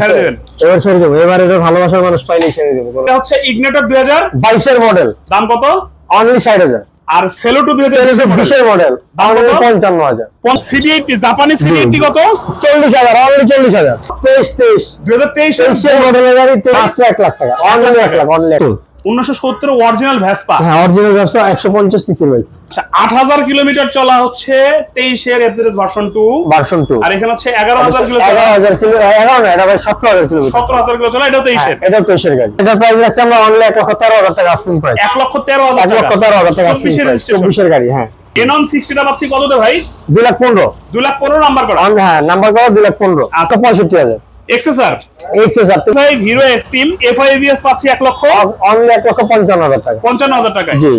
ছেড়ে দেবেন। এবার ছেড়ে দেবো। এবার এটা ভালোবাসার মানুষ পাইলেই ছেড়ে দেবো। এটা হচ্ছে ইগনেটর দুই হাজার মডেল দাম কত? অনলি ষাট হাজার। আর সেলো টু দুই হাজার বিশের মডেল দাম কত? পঞ্চান্ন হাজার। সিডি জাপানি সিডি এইটটি কত? চল্লিশ হাজার অনলি চল্লিশ হাজার। তেইশ তেইশ। দুই হাজার তেইশ? তেইশের মডেলের গাড়ি মাত্র এক লাখ টাকা। অনলি এক লাখ অনলি 1970 অরিজিনাল ভ্যাসপা হ্যাঁ অরিজিনাল ভ্যাসপা 150 সিসি ভাই। আচ্ছা 8000 কিলোমিটার চলা হচ্ছে 23 এর এফজেডএস ভার্সন 2 ভার্সন 2 আর এখানে হচ্ছে 11000 কিলো 11000 11 না এটা ভাই 17000 কিলো 17000 কিলো এটা 23 এর। এটা 23 এর গাড়ি। এটা প্রাইস রাখছি আমরা অনলি 113000 টাকা আসুন প্রাইস 113000 টাকা 113000 টাকা 24 এর গাড়ি হ্যাঁ। 60 পাচ্ছি কততে ভাই? 2 লাখ 15 2 লাখ 15 নাম্বার করা। হ্যাঁ নাম্বার করা 2 আচ্ছা। 65000 এক্সএসআর এক্সএসআর ভাই হিরো এক্সট্রিম এফআইভিএস পাচ্ছি এক লক্ষ। অনলি 1 লক্ষ 55000 টাকা। 55000 টাকা জি।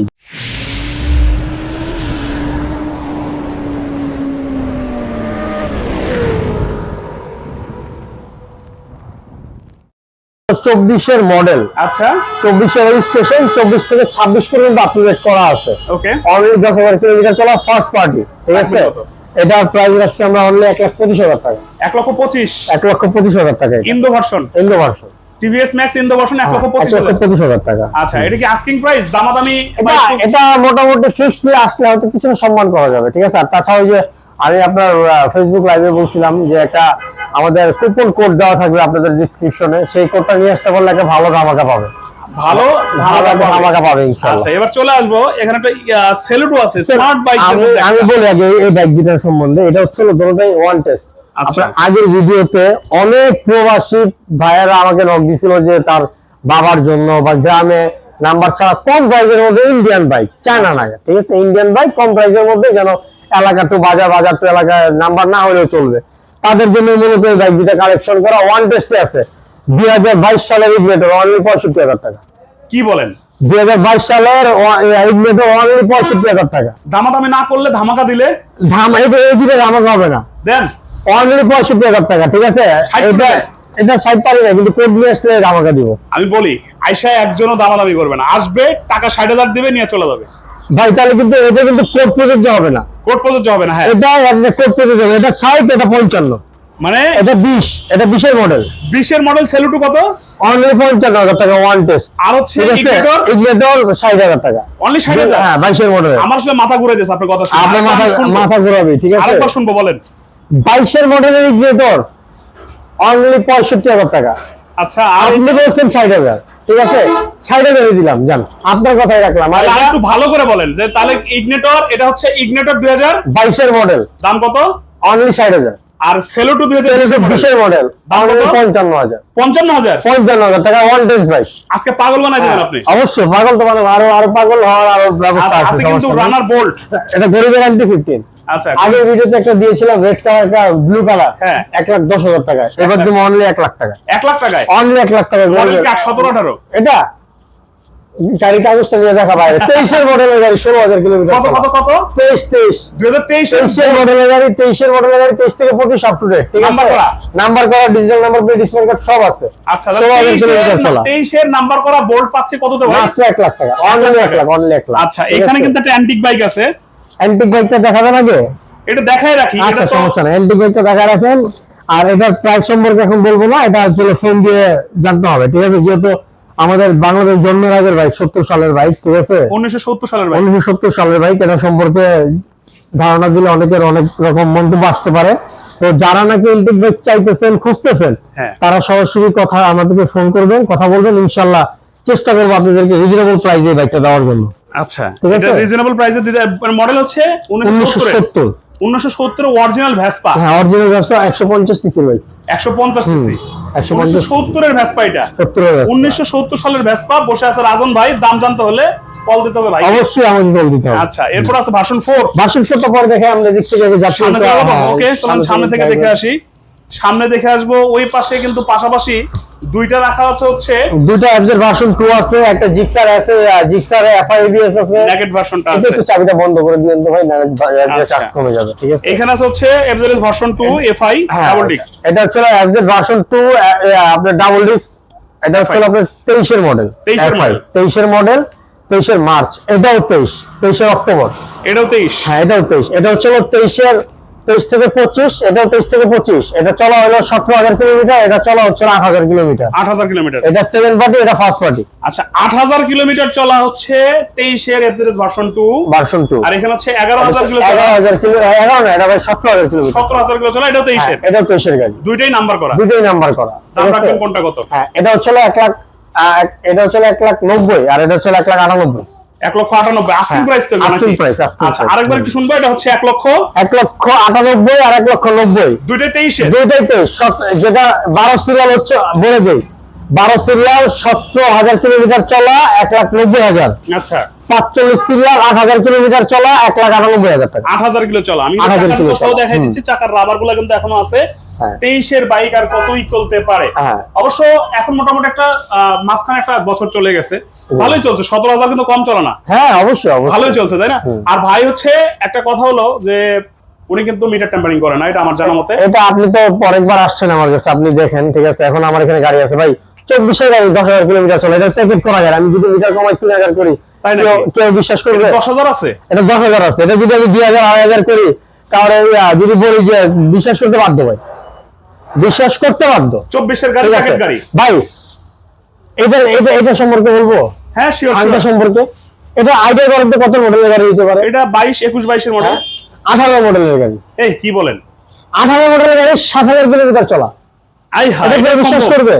চব্বিশের মডেল। আচ্ছা। চব্বিশের রেজিস্ট্রেশন চব্বিশ থেকে ছাব্বিশ পর্যন্ত আপডেট করা আছে। ওকে অনলি দশ হাজার কিলোমিটার চলা ফার্স্ট পার্টি ঠিক আছে? এটার প্রাইস রাখছি আমরা অনলি এক লাখ পঁচিশ হাজার টাকা। এক লক্ষ পঁচিশ। এক লক্ষ পঁচিশ হাজার টাকা Indo version Indo version TVS Max Indo version এক লক্ষ পঁচিশ হাজার টাকা। আচ্ছা এটা কি আস্কিং প্রাইস দামাদামি এটা এটা মোটামুটি ফিক্সড আসলে হয়তো কিছু সম্মান করা যাবে ঠিক আছে? আর তাছাড়া ওই যে আমি আপনার ফেসবুক লাইভে বলছিলাম যে একটা আমাদের কুপন কোড দেওয়া থাকবে আপনাদের ডিসক্রিপশনে সেই কোডটা নিয়ে আসতে পারলে একটা ভালো ধামাকা পাবে। ভালো ধামাকা পাবে। আচ্ছা এবার চলে আসব। এখানে একটা সেলুটো আছে স্মার্ট বাইক আমি বলি আগে এই সম্বন্ধে। এটা হচ্ছে ওয়ান টেস্ট আচ্ছা। আগের ভিডিওতে অনেক প্রবাসী ভাইয়েরা আমাকে নক দিছিল যে তার বাবার জন্য বা গ্রামে নাম্বার ছাড়া কম প্রাইজের মধ্যে ইন্ডিয়ান বাইক চায়না না ঠিক আছে? ইন্ডিয়ান বাইক কম প্রাইজের মধ্যে যেন এলাকা টু বাজার বাজার টু এলাকায় নাম্বার না হলেও চলবে। তাদের জন্য মূলত এই বাইক দুটা কালেকশন করা ওয়ান টেস্টে আছে। দুই হাজার বাইশ সালের ইগনেটর অনলি পঁয়ষট্টি হাজার টাকা। কি বলেন? দুই হাজার বাইশ সালের ইগনেটর অনলি পঁয়ষট্টি হাজার টাকা। দামাদামি না করলে ধামাকা দিলে? ধাম এই এই দিকে ধামাকা হবে না। দেন। অনলি পঁয়ষট্টি হাজার টাকা ঠিক আছে? এটা এটা পারি না কিন্তু কোড নিয়ে আসলে ধামাকা দিব। আমি বলি আয়সা একজনও দামাদামি করবে না। আসবে টাকা ষাট হাজার দিবে নিয়ে চলে যাবে। ভাই তাহলে কিন্তু এটা কিন্তু কোর্ট প্রযোজ্য হবে না। কোর্ট প্রযোজ্য হবে না হ্যাঁ। এটা কোড প্রযোজ্য হবে এটা ষাট এটা পঞ্চান্ন। মানে এটা বিশ এটা বিশের মডেল বিশের মডেল সেলুটু কত? অনলি পঞ্চান্ন হাজার টাকা ওয়ান টেস্ট আর হচ্ছে ইগনিটর ইগনেটর ষাট হাজার টাকা। অনলি ষাট হাজার? হ্যাঁ বাইশের মডেল আমার আসলে মাথা ঘুরে আপনার কথা শুনে। আপনার মাথা মাথা ঘুরাবে ঠিক আছে? আরেকবার শুনব বলেন। বাইশের মডেলের ইগনেটর অনলি পঁয়ষট্টি হাজার টাকা। আচ্ছা আপনি বলছেন ষাট হাজার ঠিক আছে? হাজারে দিলাম জান। আপনার কথাই রাখলাম। আর একটু ভালো করে বলেন যে তাহলে ইগনেটর এটা হচ্ছে ইগনেটর দুই হাজার বাইশের মডেল দাম কত? অনলি ষাট হাজার। আর সেলোটু দুই হাজার মডেল? পঞ্চান্ন হাজার। পঞ্চান্ন হাজার? পঞ্চান্ন হাজার টাকা ওয়ান টেস্ট বাইক আজকে পাগল বানাই দেবেন আপনি? অবশ্যই পাগল তো মানে আরও আরও পাগল হওয়ার আরও ব্যবস্থা আচ্ছা, আছে কিন্তু রানার বোল্ট এটা গরিবের ফিফটিন আচ্ছা। আগের ভিডিওতে একটা দিয়েছিলাম রেড কালার ব্লু কালার হ্যাঁ। এক লাখ দশ হাজার টাকায়। এবার তুমি অনলি এক লাখ টাকা এক লাখ টাকায়? অনলি এক লাখ টাকা সতেরো আঠারো। এটা? গাড়ি কাগজটা নিয়ে দেখা বাইরে তেইশের মডেলের গাড়ি ষোলো হাজার কিলোমিটার কত কত কত? তেইশ তেইশ। দুই হাজার তেইশের মডেলের গাড়ি তেইশের মডেলের গাড়ি তেইশ থেকে পঁচিশ আপ টু ডেট ঠিক আছে? নাম্বার করা digital number plate smart card সব আছে। আচ্ছা ষোলো হাজার কিলোমিটার চলা। তেইশের নাম্বার করা বোল্ট পাচ্ছে কত দেবো মাত্র এক লাখ টাকা। অনলি এক লাখ। অনলি এক লাখ। আচ্ছা এখানে কিন্তু একটা অ্যান্টিক বাইক আছে। অ্যান্টিক বাইকটা দেখাবেন আগে? এটা দেখাই রাখি আচ্ছা সমস্যা নেই। অ্যান্টিক বাইকটা দেখা রাখেন। আর এটার প্রাইস সম্পর্কে এখন বলব না এটা আসলে ফোন দিয়ে জানতে হবে ঠিক আছে? যেহেতু আমাদের বাংলাদেশ জন্মের আগের বাইক সত্তর সালের বাইক ঠিক আছে? উনিশশো সত্তর সালের বাইক উনিশশো সত্তর সালের বাইক এটা সম্পর্কে ধারণা দিলে অনেকের অনেক রকম মন্তব্য আসতে পারে। তো যারা নাকি ইলেকট্রিক বাইক চাইতেছেন খুঁজতেছেন হ্যাঁ। তারা সরাসরি কথা আমাদেরকে ফোন করবেন কথা বলবেন ইনশাল্লাহ চেষ্টা করব আপনাদেরকে রিজনেবল প্রাইসে বাইকটা দেওয়ার জন্য। আচ্ছা ঠিক আছে? রিজনেবল প্রাইসে দিতে মডেল হচ্ছে উনিশশো সত্তর। উনিশশো সত্তর অরিজিনাল ভ্যাসপা হ্যাঁ অরিজিনাল ব্যবসা একশো পঞ্চাশ সিসির বাইক একশো পঞ্চাশ সিসি 150 উনিশশো সত্তরের ভ্যাসপা এটা। উনিশশো সত্তর সালের ভ্যাসপা বসে আছে রাজন ভাই দাম জানতে হলে কল দিতে হবে ভাই। অবশ্যই আমাকে কল দিতে হবে। আচ্ছা এরপর আছে পরে দেখে আমরা দিক থেকে যাচ্ছি সামনে থেকে ওকে সামনে থেকে দেখে আসি। সামনে দেখে আসব ওই পাশে কিন্তু পাশাপাশি দুইটা রাখা আছে হচ্ছে দুটো অ্যাপসের ভার্সন টু আছে একটা জিক্সার আছে জিক্সার এফআইবিএস আছে। ন্যাকেট ভার্সনটা আছে। একটু চাবিটা বন্ধ করে দিবেন তো ভাই না আচ্ছা। চাপ কমে যাবে ঠিক আছে? এখানে আছে হচ্ছে FZS version two FI double ডিক্স এটা হচ্ছে অ্যাপসের ভার্সন টু আপনার ডাবল ডিস্ক এটা হচ্ছে আপনার তেইশের মডেল 23 এর model। তেইশের মডেল তেইশের মার্চ এটাও তেইশ তেইশের অক্টোবর এটাও তেইশ। হ্যাঁ এটাও তেইশ। এটা হচ্ছে তেইশের তেইশ থেকে পঁচিশ এটাও তেইশ থেকে পঁচিশ। এটা চলা হলো সতেরো হাজার কিলোমিটার এটা চলা হচ্ছে আট হাজার কিলোমিটার। আট হাজার কিলোমিটার। এটা সেভেন পার্টি এটা ফার্স্ট পার্টি আচ্ছা আট হাজার কিলোমিটার চলা হচ্ছে তেইশের FZS version two version two আর এখানে হচ্ছে এগারো হাজার কিলো এগারো হাজার কিলো এগারো না এটা ভাই সতেরো হাজার কিলোমিটার। সতেরো হাজার কিলো চলা এটা তেইশের। এটা তেইশের গাড়ি। দুইটাই নাম্বার করা। দুটোই নাম্বার করা। কোনটা কত? হ্যাঁ এটা হচ্ছে এক লাখ এটা হচ্ছে এক লাখ নব্বই আর এটা হচ্ছে এক লাখ আটানব্বই। এক লক্ষ আটানব্বই। হ্যাঁ, প্রাইস তো আচ্ছা আরেকবার একটু শুনব এটা হচ্ছে এক লক্ষ? এক লক্ষ আটানব্বই আর এক লক্ষ নব্বই। দুইটাই তেইশের দুইটাই তো সত- যেটা বারো সিরিয়াল হচ্ছে বলে দেই। বারো সিরিয়াল সতেরো হাজার কিলোমিটার চলা এক লাখ নব্বই হাজার। আচ্ছা। পাঁচচল্লিশ সিরিয়াল আট হাজার কিলোমিটার চলা এক লাখ আটানব্বই হাজার টাকা। আট হাজার কিলো চলা। আমি 8,000 কিলো কোথাও চলা, দেখাই দিচ্ছি চাকার রাবারগুলা কিন্তু এখনও আছে। তেইশের বাইক আর কতই চলতে পারে? হ্যাঁ। অবশ্য এখন মোটামুটি একটা মাঝখানে একটা বছর চলে গেছে। ভালোই চলছে সতেরো হাজার কিন্তু কম চলে না। হ্যাঁ অবশ্যই ভালোই চলছে তাই না? আর ভাই হচ্ছে একটা কথা হলো যে উনি কিন্তু মিটার টেম্পারিং করে না এটা আমার জানা মতে। এটা আপনি তো পরেকবার আসছেন আমার কাছে আপনি দেখেন ঠিক আছে? এখন আমার এখানে গাড়ি আছে ভাই চব্বিশের গাড়ি দশ হাজার কিলোমিটার চলে এটা প্যাকেট করা যায়। আমি যদি মিটার কমাই তিন হাজার করি? কেউ- বিশ্বাস করবে? দশ হাজার আছে? এটা দশ হাজার আছে। এটা যদি আমি দুই হাজার আড়াই হাজার করি তাহলে যদি বলি যে বিশ্বাস করতে বাধ্য ভাই। বিশ্বাস করতে বাধ্য। চব্বিশের গাড়ি প্যাকেট গাড়ি? ভাই এটা এটা এটা সম্পর্কে বলব? হ্যাঁ শিওর আইডিয়া সম্পর্কে? এটা আইডিয়া করেন তো কত মডেলের গাড়ি দিতে পারে? এটা বাইশ একুশ বাইশের মডেল হ্যাঁ আঠারো মডেলের গাড়ি। এই কি বলেন? আঠারো মডেলের গাড়ি সাত হাজার কিলোমিটার চলা। আই হাই এটা বিশ্বাস করবে?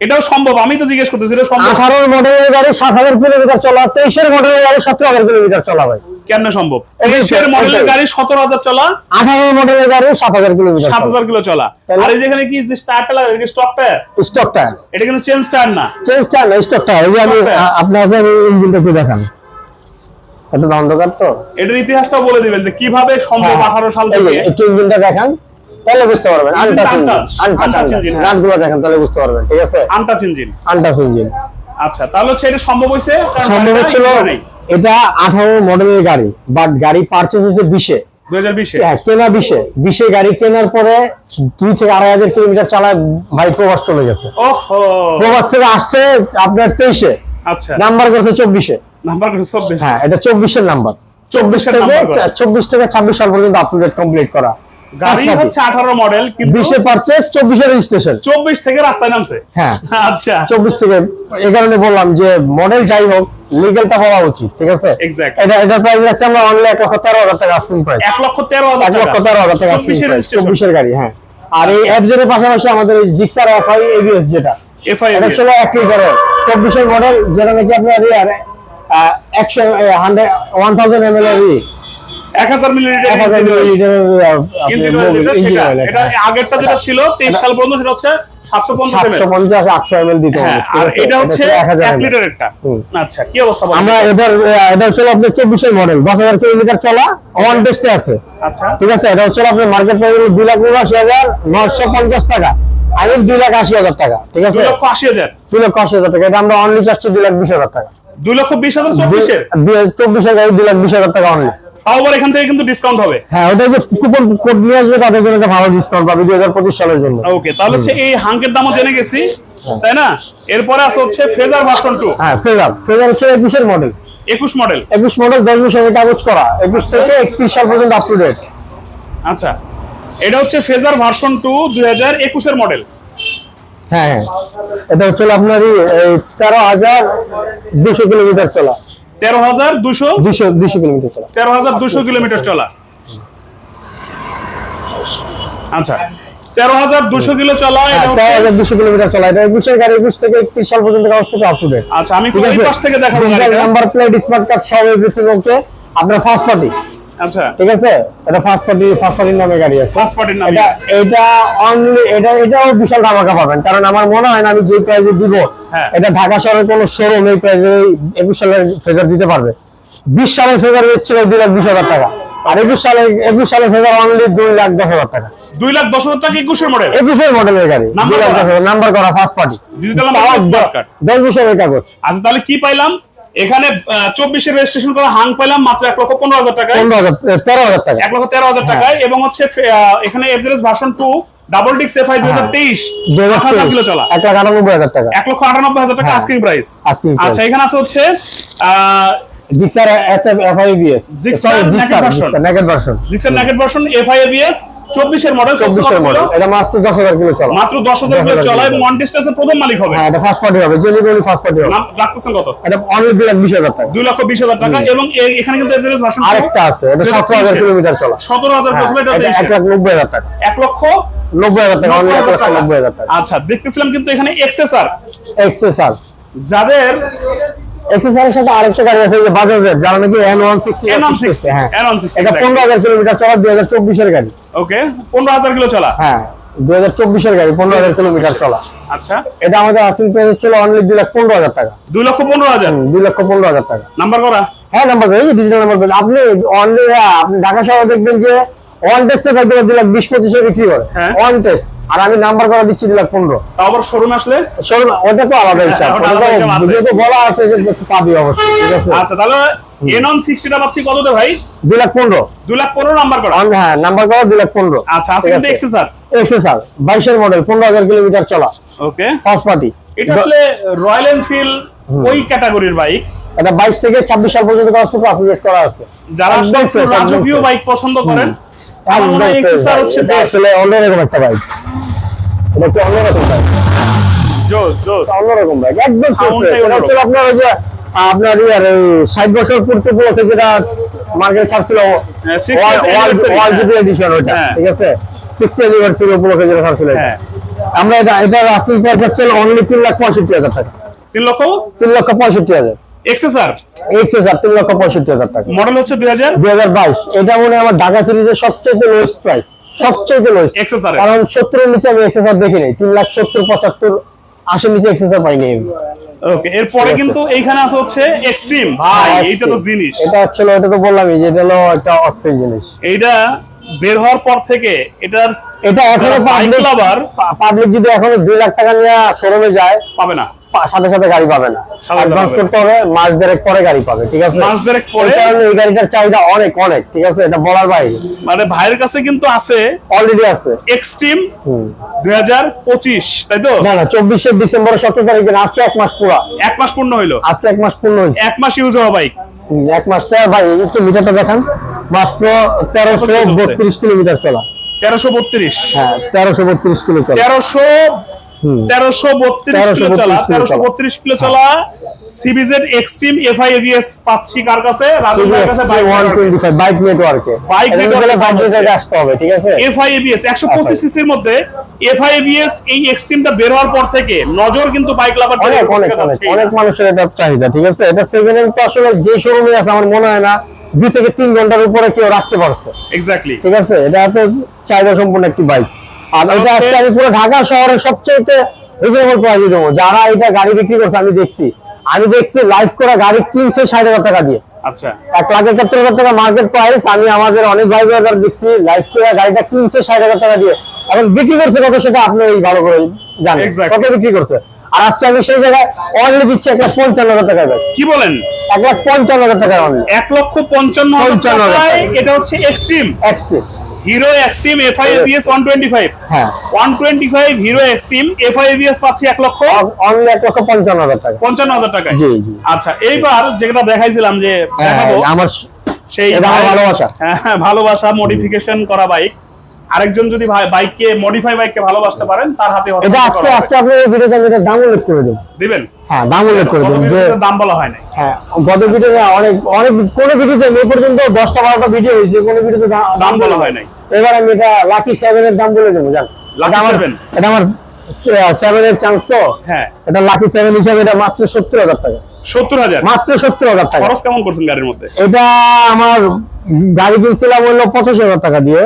এটাও সম্ভব আমি তো জিজ্ঞেস করতেছি এটা সম্ভব। আঠারো মডেলের গাড়ি সাত হাজার কিলোমিটার চলা তেইশের মডেলের গাড়ি সতেরো হাজার কিলোমিটার চলা ভাই। কেমনে সম্ভব? তেইশের মডেলের গাড়ি সতেরো হাজার চলা আঠারো মডেলের গাড়ি সাত হাজার কিলোমিটার সাত হাজার কিলো চলা। আর এই যেখানে কি যে স্টারটা লাগে স্টক টায়ার স্টক টায়ার এটা কিন্তু চেঞ্জ টায়ার না। চেঞ্জ টায়ার না স্টক টায়ার এই আমি। আপনাকে ইঞ্জিনটা একটু দেখান। এটা তো অন্ধকার তো। এটার ইতিহাসটাও বলে দিবেন যে কীভাবে সম্ভব হ্যাঁ, আঠারো সাল থেকে? একটু ইঞ্জিনটা দেখান তাহলে বুঝতে পারবেন। Untouch engine. নাটগুলো দেখেন তাহলে বুঝতে পারবেন ঠিক আছে? আনটাচ ইঞ্জিন আনটাচ ইঞ্জিন আচ্ছা তাহলে সেটা সম্ভব হয়েছে? সম্ভব হচ্ছিল। এটা আঠারো মডেলের গাড়ি বাট গাড়ি পারচেস হয়েছে বিশে। 2020 এ হ্যাঁ কেনা বিশে। বিশে গাড়ি কেনার পরে দুই থেকে আড়াই হাজার কিলোমিটার চালায় ভাই প্রবাস চলে গেছে। প্রবাস থেকে আসছে আপনার তেইশে। আচ্ছা। নাম্বার করছে চব্বিশে। নাম্বার করে চব্বিশ? হ্যাঁ এটা চব্বিশের নাম্বার। চব্বিশ 24 থেকে নাম্বার চব্বিশ থেকে ছাব্বিশ সাল পর্যন্ত আপডেট কমপ্লিট করা। গাড়ি হচ্ছে আঠারো মডেল বিশে পারচেস চব্বিশে রেজিস্ট্রেশন চব্বিশ থেকে রাস্তায় নামছে? হ্যাঁ। আচ্ছা। চব্বিশ থেকে এই কারণে বললাম যে মডেল যাই হোক লিগেলটা হওয়া উচিত ঠিক আছে? এটা এটা প্রাইস রাখছি আমরা অনলি এক লক্ষ তেরো হাজার টাকা আসিং প্রাইস এক লক্ষ তেরো হাজার এক লক্ষ তেরো হাজার টাকা চব্বিশের গাড়ি হ্যাঁ। আর এই অ্যাপ এর পাশাপাশি আমাদের জিক্সার এফআই এবিএস যেটা এটা ছিল এক লিটারের চব্বিশের মডেল যেটা নাকি আপনার ইয়ার একশো hundred one thousand M L এর এক হাজার মিলিলিটার এক হাজার লিটারের ইঞ্জিন অয়েল যেটা সেটা এটা আগেরটা যেটা ছিল তেইশ সাল পর্যন্ত সেটা হচ্ছে সাতশো পঞ্চাশ সাতশো পঞ্চাশ আটশো দিতে হবে হ্যাঁ আর? এটা হচ্ছে লিটারেরটা। আচ্ছা কি অবস্থা আমরা এটার এটা হচ্ছে আপনার চব্বিশের মডেল দশ হাজার কিলোমিটার চলা ওয়ান টেস্টে আছে। আচ্ছা। ঠিক আছে? এটা হচ্ছে আপনার মার্কেট প্রাইস দুই লাখ উনআশি হাজার নশো পঞ্চাশ টাকা। আমি লাখ আশি হাজার টাকা ঠিক আছে? লক্ষ আশি হাজার। লক্ষ হাজার টাকা এটা আমরা অনলি চাচ্ছি লাখ বিশ হাজার টাকা। লক্ষ বিশ হাজার গাড়ি লাখ বিশ হাজার টাকা অনলি তাও আবার এখান থেকে কিন্তু ডিসকাউন্ট হবে। হ্যাঁ ওটা যে কুপন কোড নিয়ে আসবে তাদের জন্য একটা ভালো ডিসকাউন্ট পাবে দুই হাজার পঁচিশ সালের জন্য। ওকে তাহলে হচ্ছে এই হাঙ্কের দামও জেনে গেছি তাই না? এরপরে আছে হচ্ছে ফেজার ভার্সন টু হ্যাঁ ফেজার ফেজার হচ্ছে একুশের মডেল একুশ মডেল একুশ মডেল দশ বছর কাগজ করা। একুশ থেকে একত্রিশ সাল পর্যন্ত আপ টু ডেট আচ্ছা এটা হচ্ছে ফেজার ভার্সন টু দুই হাজার একুশের মডেল হ্যাঁ হ্যাঁ। এটা হচ্ছে আপনার তেরো হাজার দুশো কিলোমিটার চলা। তেরো হাজার দুশো দুশো দুশো কিলোমিটার চলা। তেরো হাজার দুশো কিলোমিটার চলা। আচ্ছা তেরো হাজার দুশো কিলো চলা হ্যাঁ তেরো হাজার দুশো কিলোমিটার চলা। এটা একুশের গাড়ি একুশ থেকে একত্রিশ সাল পর্যন্ত কাগজ থেকে আপ টু ডেট আচ্ছা আমি পাশ থেকে দেখাবো নাম্বার প্লেট স্মার্ট কার্ড সব এভরিথিং ওকে আপনার ফার্স্ট পার্টি আচ্ছা। ঠিক আছে? এটা ফার্স্ট পার্টি ফার্স্ট পার্টির নামে গাড়ি আছে। ফার্স্ট পার্টির নাম এটা এটা অনলি এটা এটাও বিশাল ধামাকা পাবেন। কারণ আমার মনে হয় না আমি যে প্রাইজে দিব হ্যাঁ। এটা ঢাকা শহরের কোনো শোরুম এই প্রাইজে একুশ সালের ফেজার দিতে পারবে। বিশ সালের ফেজার দিচ্ছে দুই লাখ বিশ হাজার টাকা। আর একুশ সালের একুশ সালের ফেজার অনলি দুই লাখ দশ হাজার টাকা। দুই লাখ দশ হাজার টাকা একুশের মডেল একুশের মডেলের গাড়ি? নাম্বার করা। First party smart card। দশ বছরের কাগজ। আচ্ছা তাহলে কি পাইলাম? এখানে চব্বিশে রেজিস্ট্রেশন করা হাং পাইলাম মাত্র এক লক্ষ পনেরো হাজার টাকায়। তেরো হাজার টাকা এক লক্ষ তেরো হাজার টাকায় এবং হচ্ছে এখানে এফজেরস ভার্সন টু ডাবল ডিক্স এফআই দুই হাজার তেইশ আট হাজার কিলো চলা। এক লক্ষ আটানব্বই হাজার টাকা। এক লক্ষ আটানব্বই হাজার টাকা হ্যাঁ। আস্কিং প্রাইস আচ্ছা এখানে আছে হচ্ছে Gixxer SF FI ABS naked version। Naked version Gixxer naked version FI ABS 24 এর মডেল 24 এর মডেল এটা মাত্র 10000 কিলো চলা। মাত্র 10000 কিলো 10,000 চলা। এবং মন্টিস্টাসের প্রথম মালিক হবে। হ্যাঁ এটা ফার্স্ট পার্টি হবে। জেনুইনলি ফার্স্ট পার্টি হবে। রাখতেছেন কত? এটা অনেক দুই লাখ বিশ হাজার টাকা। 2 লক্ষ 20 হাজার টাকা এবং এখানে কিন্তু ভার্সন আরেকটা আছে এটা সতেরো হাজার কিলোমিটার চলা। 17000 হ্যাঁ, কিলোমিটার এটা এক লাখ নব্বই হাজার টাকা। 1 লক্ষ নব্বই হাজার টাকা অনলি এক 90,000 লাখ টাকা। আচ্ছা দেখতেছিলাম কিন্তু এখানে এক্সেসর এক্সেসার যাদের এক্সেসারের সাথে আরেকটা গাড়ি আছে যে বাজাজের যারা নাকি এন ওয়ান সিক্সটি N160 হ্যাঁ। N160 এটা পনেরো হাজার কিলোমিটার চলা দুই হাজার চব্বিশের গাড়ি। ওকে 15000 কিলো চলা? হ্যাঁ গাড়ি কিলোমিটার চলা। আচ্ছা। এটা আমাদের আসিং প্রাইস ছিল অনলি দুই লাখ পনেরো হাজার টাকা। 2 লক্ষ 15000 হুম, দুই লক্ষ পনেরো হাজার টাকা। নাম্বার করা? হ্যাঁ নাম্বার এই ডিজিটাল নাম্বার আপনি অনলি আপনি ঢাকা শহরে দেখবেন যে ওয়ান টেস্টে দুই লাখ বিশ পঁচিশে বিক্রি করে। হ্যাঁ। ওয়ান টেস্ট আর আমি নাম্বার করা দিচ্ছি দুই লাখ পনেরো। আবার শোরুম আসলে? শোন ওটা তো আলাদা হিসাব। আলাদা হিসাব বলা আছে যে পাবি অবশ্যই ঠিক আছে? আচ্ছা তাহলে এনন সিক্সটিটা পাচ্ছি কততে ভাই? দুই লাখ পনেরো। দুই লাখ পনেরো নাম্বার করা। হ্যাঁ নাম্বার করা দুই লাখ পনেরো। আচ্ছা আজকে কিন্তু এক্সেসার এক্সেসার বাইশের মডেল পনেরো হাজার কিলোমিটার চলা। ওকে ফার্স্ট পার্টি এটা আসলে রয়্যাল এনফিল্ড ওই ক্যাটাগরির বাইক এটা বাইশ থেকে ছাব্বিশ সাল পর্যন্ত করা আছে। যারা রাজকীয় বাইক পছন্দ করেন আমার একদম এক্সেসার fresh হচ্ছে এটা best। আসলে অন্যরকম একটা বাইক এটা কি অন্যরকম বাইক জোস জোস। অন্যরকম বাইক একদম Sound fresh। টাই এটা হচ্ছে আপনার ওই যে আপনার ইয়ার ষাট বছর পূর্তি উপলক্ষে যেটা মার্কেট ছাড়ছিল 60th anniversary, ওয়ার্ল্ড। এডিশন ওইটা। ঠিক আছে? সিক্স অ্যানিভার্সারি উপলক্ষে যেটা ছাড়ছিল হ্যাঁ। আমরা এটা এটা আসল অনলি তিন লাখ পঁয়ষট্টি হাজার টাকা। তিন লক্ষ? তিন লক্ষ পঁয়ষট্টি হাজার। এক্সেসার এক্সেস আর তিন লক্ষ পঁয়ষট্টি হাজার টাকা। মডেল হচ্ছে দুই হাজার? দুই হাজার বাইশ। এটা মনে আমার ঢাকা সিরিজের সবচেয়ে লোয়েস্ট প্রাইস সবচেয়ে লোয়েস্ট এক্সেসার কারণ সত্তরের নিচে আমি এক্সেসার দেখিনি। তিন লাখ সত্তর পঁচাত্তর আশির নিচে এক্সেসার পাইনি ওকে এরপরে কিন্তু এইখানে আছে হচ্ছে এক্সট্রিম ভাই এইটা তো জিনিস। এটা হচ্ছে এটা তো বললামই যে এটা হলো একটা অস্থির জিনিস। এইটা বের হওয়ার পর থেকে এটার এটা এখনও পাবলিক লাভার পাবলিক যদি এখনও দুই লাখ টাকা নিয়ে শোরুমে যায় পাবে না। সাথে সাথে গাড়ি পাবে না। অ্যাডভান্স করতে হবে মাস দেড়েক পরে গাড়ি পাবে ঠিক আছে? মাস দেড়েক পরে? কারণে এই গাড়িটার চাহিদা অনেক অনেক ঠিক আছে? এটা বলার বাইরে। মানে ভাইয়ের কাছে কিন্তু আছে অলরেডি আছে। এক্সট্রিম হুম। দুই হাজার পঁচিশ তাই তো? না না চব্বিশে ডিসেম্বর সতেরো তারিখ দিন আজকে এক মাস পুরা। এক মাস পূর্ণ হইল। আজকে এক মাস পূর্ণ হয়েছে। এক মাস ইউজ হওয়া বাইক এক মাস তো ভাই একটু মিটারটা দেখান। মাত্র তেরোশো? বত্রিশ কিলোমিটার চলা। তেরোশো বত্রিশ। হ্যাঁ তেরোশো বত্রিশ কিলো চলা। তেরোশো তেরোশো বত্রিশ কিলো চলা তেরোশো বত্রিশ কিলো চলা সিবিজেড এক্সট্রিম এফআই এভিএস পাচ্ছি কার কাছে? রাজু ভাইয়ের কাছে ওয়ান টোয়েন্টি ফাইভ বাইক নেটওয়ার্কে বাইক। নেটওয়ার্কে আসতে হবে ঠিক আছে? এফআই এবিএস একশো পঁচিশ সিসির মধ্যে এফআই এবিএস এই এক্সট্রিমটা বের হওয়ার পর থেকে নজর কিন্তু বাইক লাভার অনেক অনেক অনেক অনেক মানুষের এটা চাহিদা ঠিক আছে? এটা সেকেন্ড হ্যান্ড তো আসলে যে শোরুমে আছে আমার মনে হয় না দুই থেকে তিন ঘণ্টার উপরে কেউ রাখতে পারছে। এক্স্যাক্টলি ঠিক আছে? এটা এত চাহিদা সম্পূর্ণ একটি বাইক আর এটা আজকে আমি পুরো ঢাকা শহরের সবচেয়ে রিজনেবল প্রাইসে দেবো। যারা এটা গাড়ি বিক্রি করছে আমি দেখছি। আমি দেখছি লাইভ করা গাড়ি কিনছে ষাট হাজার টাকা দিয়ে। আচ্ছা। এক লাখ একাত্তর হাজার টাকা মার্কেট প্রাইস আমি আমাদের অনেক ভাই ব্রাদার দেখছি লাইভ করে গাড়িটা কিনছে ষাট হাজার টাকা দিয়ে। এখন বিক্রি করছে কত সেটা আপনি ভালো করে জানেন। কত বিক্রি করছে? আর আজকে আমি সেই জায়গায় অনলি দিচ্ছি এক লাখ পঞ্চান্ন হাজার টাকা কি বলেন? এক লাখ পঞ্চান্ন হাজার টাকা এক লক্ষ পঞ্চান্ন হাজার এটা হচ্ছে Xtreme Xtreme Hero Xtreme FI ABS one twenty five হ্যাঁ। One twenty five Hero Xtreme FI ABS পাচ্ছি এক লক্ষ। অনলি এক লক্ষ পঞ্চান্ন হাজার টাকা। পঞ্চান্ন হাজার টাকায়। জি, জি। আচ্ছা এইবার যেটা দেখাইছিলাম যে দেখাবো হ্যাঁ, আমার সেই এটা আমার বাইক- ভালোবাসা। হ্যাঁ, ভালোবাসা মডিফিকেশন করা বাইক আরেকজন যদি বাইককে মডিফাই বাইককে ভালোবাসতে পারেন তার হাতে এটা আজকে আজকে আপনি এই ভিডিওতে এটার দাম উল্লেখ করে দেবো। দিবেন? হ্যাঁ দাম উল্লেখ করে দেবো যে দাম বলা হয় নাই হ্যাঁ গত ভিডিওতে অনেক অনেক কোন ভিডিওতে এই পর্যন্ত দশটা বারোটা ভিডিও হয়েছে কোন ভিডিওতে দাম বলা হয় নাই। এবার আমি এটা লাকি সেভেন এর দাম বলে দেবো জান এটা আমার এটা আমার সেভেন এর চান্স তো। হ্যাঁ। এটা লাকি সেভেন হিসাবে এটা মাত্র সত্তর হাজার টাকা। সত্তর হাজার? মাত্র সত্তর হাজার টাকা। খরচ কেমন করছেন গাড়ির মধ্যে? এটা আমার গাড়ি কিনছিলাম হলো পঁচাশি হাজার টাকা দিয়ে।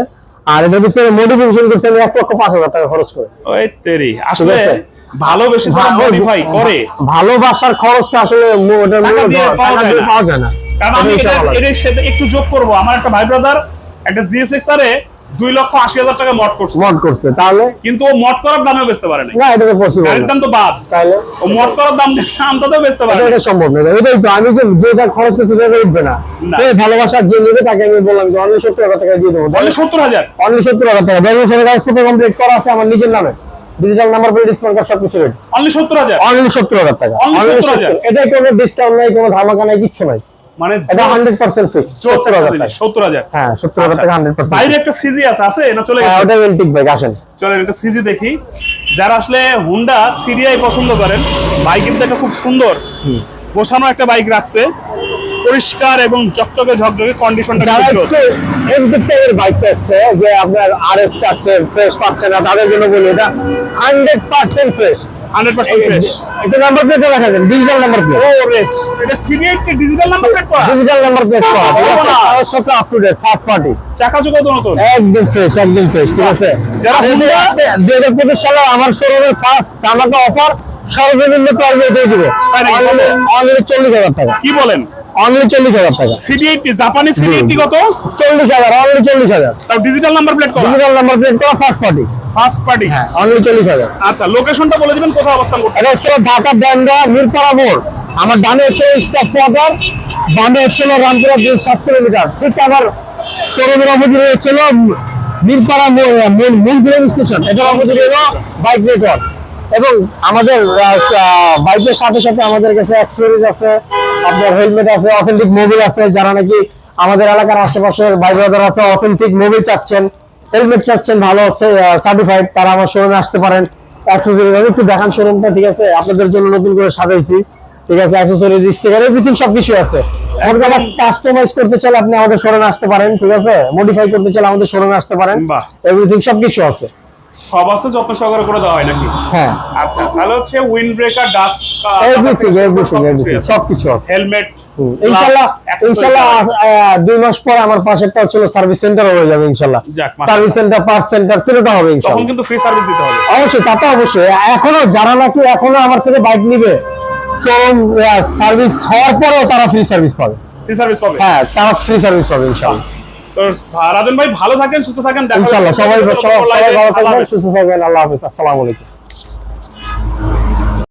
আর এটা মডিফিকেশন করছে আমি লক্ষ পাঁচ হাজার টাকা খরচ করে ওই তেরি আসলে। ভালোবেসে যারা মডিফাই করে ভালোবাসার খরচটা আসলে টাকা পাওয়া যায় না। কারণ আমি এটা। এর সাথে একটু যোগ করব আমার একটা ভাই ব্রাদার একটা জিএসএক্স আরে দুই লক্ষ আশি হাজার টাকা মট করছে। মড করছে তাহলে? কিন্তু ও মট করার দামে বেচতে পারে না এটা তো পসিবল গাড়ির দাম তো বাদ। তাহলে? ও মট করার দাম বেচতে পারে এটা সম্ভব না এটাই তো আমি যেটা খরচ করতে সেটা উঠবে না। এই ভালোবাসার যে নেবে তাকে আমি বললাম যে অনলি সত্তর হাজার টাকা দিয়ে দেবো। সত্তর হাজার? অনলি সত্তর হাজার টাকা। কাগজপত্র কমপ্লিট করা আছে আমার নিজের নামে। Digital number plate discount card সবকিছু রেডি অনলি সত্তর হাজার? অনলি সত্তর হাজার টাকা। অনলি 70,000 সত্তর। এটাই কোনো ডিসকাউন্ট নাই কোনো ধামাকা নাই কিচ্ছু নাই। মানে এটা হান্ড্রেড পার্সেন্ট ফিক্স সত্তর হাজার টাকা। সত্তর হাজার। হ্যাঁ সত্তর হাজার টাকা হান্ড্রেড পার্সেন্ট বাইরে একটা সিজি আছে আছে? না চলে হ্যাঁ গেছে? ওটা বাইক আসেন। চলেন একটা সিজি দেখি। যারা আসলে হুন্ডা সিরিয়াই পছন্দ করেন বাইক কিন্তু একটা খুব সুন্দর। গোছানো একটা বাইক রাখছে। পরিষ্কার এবং চকচকে ঝকঝকে কন্ডিশনটা টাইপের বাইক চাচ্ছে যে আপনার আর এক্স চাচ্ছে ফ্রেশ পাচ্ছে না তাদের জন্য বলি এটা hundred percent fresh hundred percent fresh এটা নাম্বার প্লেটে রাখা যান ডিজিটাল নাম্বার প্লেট ও রেস এটা সিরিয়াই কি ডিজিটাল নাম্বার প্লেট করা? ডিজিটাল নাম্বার প্লেট পাওয়া ঠিক আছে? না। কাগজ পত্র up to date first party চাকা চোখা তো নতুন? একদম ফ্রেশ একদম ফ্রেশ ঠিক আছে? যারা হাজার পঁচিশ সালে আমার শোরুমের ফার্স্ট আমাকে অফার সর্বনিম্ন প্রাইস দিয়ে দিবে? অনলি টাকা। কি বলেন? অনলি টাকা। সিডি জাপানি সিডি কত? অনলি চল্লিশ হাজার তাও ডিজিটাল নাম্বার প্লেট করা? ডিজিটাল নাম্বার প্লেট করা first party first party only হাজার। আচ্ছা লোকেশনটা বলে দিবেন কোথায় অবস্থান করতে এটা হচ্ছে ঢাকা ব্যান্ডা মিরপাড়া মোড়। আমার ডানে হচ্ছে স্টাফ কোয়ার্টার বামে হচ্ছিল রামপুরা দুই সাত কিলোমিটার। ঠিক আমার শোরুমের অপোজিট হচ্ছিল মিরপাড়া মোড় মূল মূল স্টেশন। এটার অপোজিট হলো বাইক এবং আমাদের বাইকের সাথে সাথে আমাদের কাছে অ্যাক্সেসরিজ আছে। আপনার হেলমেট আছে অথেন্টিক মোবিল আছে যারা নাকি আমাদের এলাকার আশেপাশের ভাই ব্রাদার আছে অথেন্টিক মোবিল চাচ্ছেন হেলমেট চাচ্ছেন ভালো আছে সার্টিফাইড তারা আমার শোরুমে আসতে পারেন। অ্যাক্সেসরিজ আমি একটু দেখান শোরুমটা ঠিক আছে? আপনাদের জন্য নতুন করে সাজাইছি। ঠিক আছে অ্যাক্সেসরিজ স্টিকার এভরিথিং সবকিছু আছে। আপনারা কাস্টমাইজ করতে চাইলে আপনি আমাদের শোরুমে আসতে পারেন ঠিক আছে? মডিফাই করতে চাইলে আমাদের শোরুমে আসতে পারেন। এভরিথিং সবকিছু আছে। সব আছে যত্ন সহকারে করে দেওয়া হয় নাকি? হ্যাঁ। আচ্ছা তাহলে হচ্ছে wind breaker dust everything everything everything সবকিছু হেলমেট ইনশাল্লাহ আহ, দুই মাস পরে আমার পাশেরটা হচ্ছিল সার্ভিস সেন্টার হয়ে যাবে মাশাআল্লাহ। সার্ভিস সেন্টার সেন্টার তিনটা হবে তখন কিন্তু ফ্রি সার্ভিস দিতে হবে। অবশ্যই তা তো অবশ্যই। এখনও যারা নাকি এখনও আমার থেকে বাইক নিবে শোরুম সার্ভিস হওয়ার পরেও তারা ফ্রি সার্ভিস পাবে। ফ্রি সার্ভিস পাবে? হ্যাঁ তারা ফ্রি সার্ভিস পাবে ইনশাল্লাহ। তো রাজন ভাই ভালো থাকেন সুস্থ থাকেন দেখা ইনশাল্লাহ সবাই সবাই। ভালো থাকবেন সুস্থ থাকবেন আল্লাহ হাফিজ আসসালামু আলাইকুম